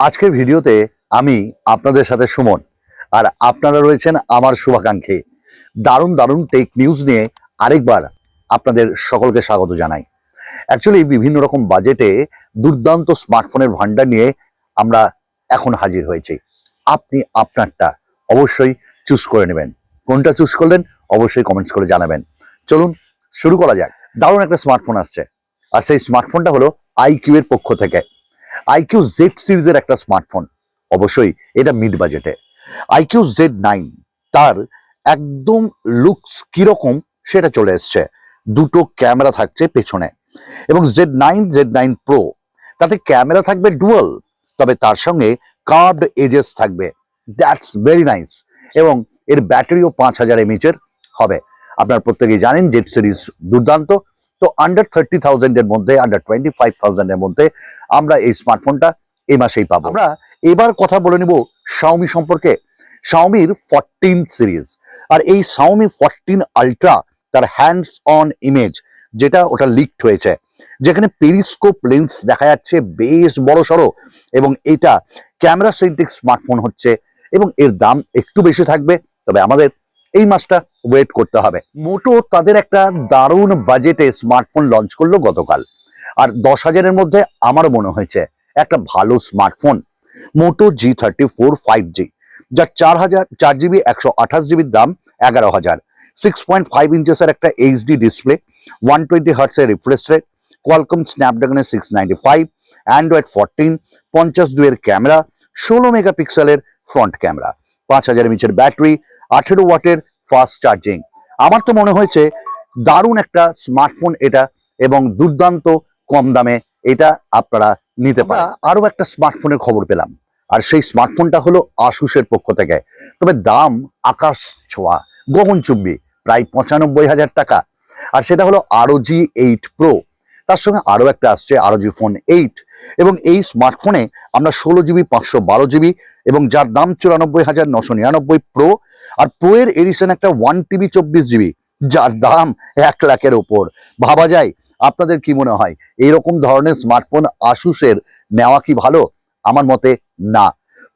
আজকের ভিডিওতে আমি আপনাদের সাথে সুমন আর আপনারা রয়েছেন আমার শুভাকাঙ্ক্ষী। দারুণ দারুণ টেক নিউজ নিয়ে আরেকবার আপনাদের সকলকে স্বাগত জানাই। অ্যাকচুয়ালি বিভিন্ন রকম বাজেটে দুর্দান্ত স্মার্টফোনের ভান্ডার নিয়ে আমরা এখন হাজির হয়েছি। আপনি আপনারটা অবশ্যই চুজ করে নেবেন। কোনটা চুজ করলেন অবশ্যই কমেন্টস করে জানাবেন। চলুন, শুরু করা যাক। দারুণ একটা স্মার্টফোন আসছে। আর সেই স্মার্টফোনটা হলো আইকিউ এর পক্ষ থেকে। আইকিউ জেড সিরিজের একটা স্মার্টফোন অবশ্যই এটা মিড বাজেটে আইকিউ জেড নাইন তার একদম লুকস কীরকম সেটা চলে এসছে। দুটো ক্যামেরা থাকছে পেছনে। এবং Z nine Z nine pro তাতে ক্যামেরা থাকবে ডুয়াল তবে তার সঙ্গে কার্ভড এজেস থাকবে। দ্যাটস ভেরি নাইস এবং এর ব্যাটারিও পাঁচ হাজার এমএচের হবে। আপনার প্রত্যেকেই জানেন জেড সিরিজ দুর্দান্ত। তো আন্ডার থার্টি থাউজেন্ডের মধ্যে আন্ডার টোয়েন্টি ফাইভ থাউজেন্ডের মধ্যে আমরা এই স্মার্টফোনটা এই মাসেই পাবো। আমরা এবার কথা বলে নিব শাওমি সম্পর্কে। শাওমির ফরটিন সিরিজ আর এই শাওমি ফরটিন আলট্রা তার হ্যান্ডস অন ইমেজ যেটা ওটা লিকড হয়েছে। যেখানে পেরিস্কোপ লেন্স দেখা যাচ্ছে বেশ বড় সড়ো এবং এটা ক্যামেরা সেন্ট্রিক স্মার্টফোন হচ্ছে এবং এর দাম একটু বেশি থাকবে, তবে আমাদের এই মাসটা ওয়েট করতে হবে। মোটো তাদের একটা দারুণ বাজেটে স্মার্টফোন লঞ্চ করল গতকাল। আর দশ হাজারের মধ্যে আমার মনে হয়েছে, একটা ভালো smartphone Moto G thirty four five G যার চার হাজার, চার জিবি একশো আঠাশ জিবির দাম এগারো হাজার। সিক্স পয়েন্ট ফাইভ ইঞ্চেসের একটা এইচডি ডিসপ্লে ওয়ান টোয়েন্টি হার্টসের refresh rate Qualcomm স্ন্যাপড্রাগনের six ninety five Android fourteen পঞ্চাশ দুয়ের ক্যামেরা ষোলো মেগাপিক্সেলের ফ্রন্ট ক্যামেরা পাঁচ হাজার এমএচের ব্যাটারি আঠেরো ওয়াটের ফাস্ট চার্জিং আমার তো মনে হয়েছে দারুণ একটা স্মার্টফোন এটা এবং দুর্দান্ত কম দামে এটা আপনারা নিতে পারেন। আরও একটা স্মার্টফোনের খবর পেলাম, আর সেই স্মার্টফোনটা হলো আসুসের পক্ষ থেকে। তবে দাম আকাশ ছোঁয়া, গগনচুম্বী, প্রায় পঁচানব্বই হাজার টাকা। আর সেটা হলো আরও জি এইট প্রো তার সঙ্গে আরও একটা আসছে আরও জি ফোন এইট। এবং এই স্মার্টফোনে আমরা ষোলো জিবি, পাঁচশো বারো জিবি এবং যার দাম চুরানব্বই হাজার নশো নিরানব্বই প্রো আর প্রো এর এডিশন একটা ওয়ান টিবি চব্বিশ জিবি, যার দাম এক লাখের ওপর। ভাবা যায় আপনাদের কি মনে হয়, এইরকম ধরনের স্মার্টফোন আসুসের নেওয়া কি ভালো? আমার মতে না।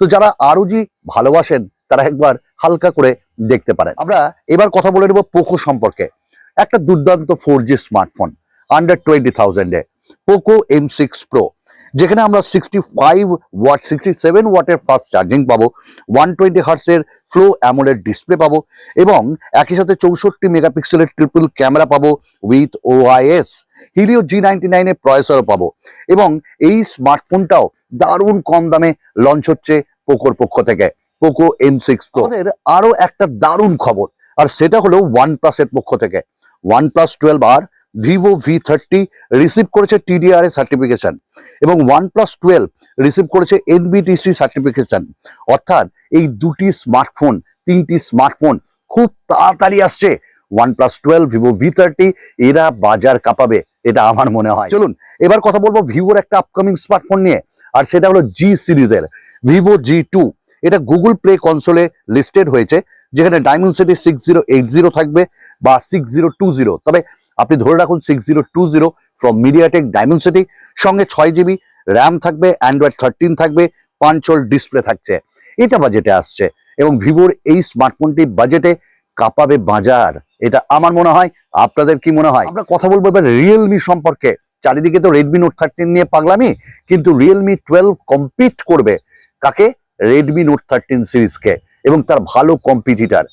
তো যারা আরও জি ভালোবাসেন, তারা একবার হালকা করে দেখতে পারেন। আমরা এবার কথা বলে নেব পোকো সম্পর্কে। একটা দুর্দান্ত four G smartphone under twenty থাউজেন্ডে Poco M six pro যেখানে আমরা sixty five watt sixty seven ওয়াটের ফাস্ট চার্জিং পাবো ওয়ান টোয়েন্টি হার্সের ফ্লো অ্যামোলেড ডিসপ্লে পাবো, এবং একই সাথে চৌষট্টি মেগাপিক্সেলের ট্রিপল ক্যামেরা পাবো with OIS Helio G ninety নাইনের প্রয়েসরও পাবো, এবং এই স্মার্টফোনটাও দারুণ কম দামে লঞ্চ হচ্ছে পোকোর পক্ষ থেকে পোকো এম সিক্স ওদের আরও একটা দারুণ খবর, আর সেটা হলো ওয়ান প্লাসের পক্ষ থেকে ওয়ান প্লাস টুয়েলভ আর ভিভো ভি থার্টি রিসিভ করেছে টিডিআর সার্টিফিকেশন এবং ওয়ান প্লাস টুয়েলভ রিসিভ করেছে এনবিটিসি সার্টিফিকেশন অর্থাৎ এই দুটি স্মার্টফোন তিনটি স্মার্টফোন খুব তাড়াতাড়ি আসছে। One plus twelve Vivo V thirty এরা বাজার কাঁপাবে, এটা আমার মনে হয়। চলুন, এবার কথা বলব ভিভোর একটা আপকামিং স্মার্টফোন নিয়ে, আর সেটা হলো জি সিরিজের ভিভো জি টু এটা গুগল প্লে কনসোলে লিস্টেড হয়েছে, যেখানে Dimensity six zero eight zero থাকবে বা সিক্স জিরো টু জিরো তবে আপনি ধরে রাখুন six zero two zero from MediaTek Dimensity সঙ্গে ছয় জিবি র্যাম থাকবে অ্যান্ড্রয়েড থার্টিন থাকবে পাঞ্চল ডিসপ্লে থাকছে। এটা বাজেটে আসছে এবং ভিভোর এই স্মার্টফোনটি বাজেটে কাঁপাবে বাজার। এটা আমার মনে হয়, আপনাদের কি মনে হয়? আমরা কথা বলব এবার রিয়েলমি সম্পর্কে। চারিদিকে তো রেডমি নোট থার্টিন নিয়ে পাগলামি, কিন্তু রিয়েলমি টুয়েলভ কম্পিট করবে কাকে? রেডমি নোট থার্টিন সিরিজকে এবং তার ভালো কম্পিটিটার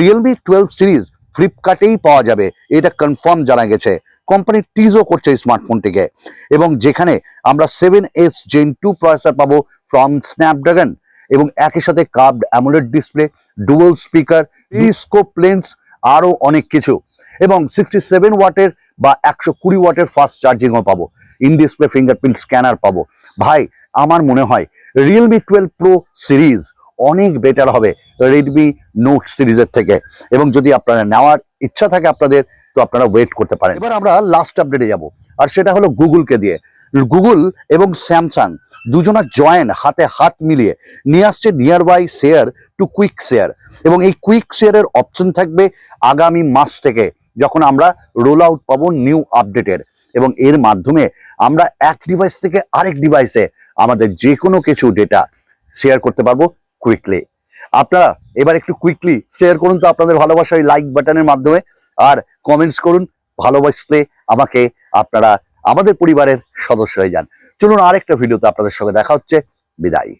রিয়েলমি টুয়েলভ সিরিজ ফ্লিপকার্টেই পাওয়া যাবে। এটা কনফার্ম জানা গেছে। কোম্পানি টিজও করছে এই স্মার্টফোনটিকে এবং যেখানে আমরা seven S Gen two processor পাবো ফ্রম স্ন্যাপড্রাগন এবং একই সাথে curved AMOLED display dual speaker scope lens আরও অনেক কিছু। এবং সিক্সটি সেভেন ওয়াটের বা একশো কুড়ি ওয়াটের ফাস্ট চার্জিংও পাবো। ইন ডিসপ্লে ফিঙ্গারপ্রিন্ট স্ক্যানার পাবো। ভাই, আমার মনে হয় রিয়েলমি টুয়েলভ প্রো সিরিজ অনেক বেটার হবে রেডমি নোট সিরিজের থেকে। এবং যদি আপনারা নেওয়ার ইচ্ছা থাকে আপনাদের, তো আপনারা ওয়েট করতে পারেন। এবার আমরা লাস্ট আপডেটে যাব। আর সেটা হলো গুগলকে দিয়ে। গুগল এবং স্যামসাং দুজনা জয়েন হাতে হাত মিলিয়ে নিয়ে আসছে nearby share to quick share এবং এই কুইক শেয়ারের অপশন থাকবে আগামী মাস থেকে, যখন আমরা রোল আউট পাবো নিউ আপডেটের এবং এর মাধ্যমে আমরা এক ডিভাইস থেকে আরেক ডিভাইসে আমাদের যে কোনো কিছু ডেটা শেয়ার করতে পারব। কুইকলি আপনারা এবার একটু কুইকলি শেয়ার করুন তো আপনাদের ভালোবাসা ওই লাইক বাটনের মাধ্যমে আর কমেন্টস করুন, ভালোবাসলে আমাকে আপনারা আমাদের পরিবারের সদস্য হয়ে যান। চলুন আরেকটা ভিডিওতে আপনাদের সঙ্গে দেখা হচ্ছে। বিদায়।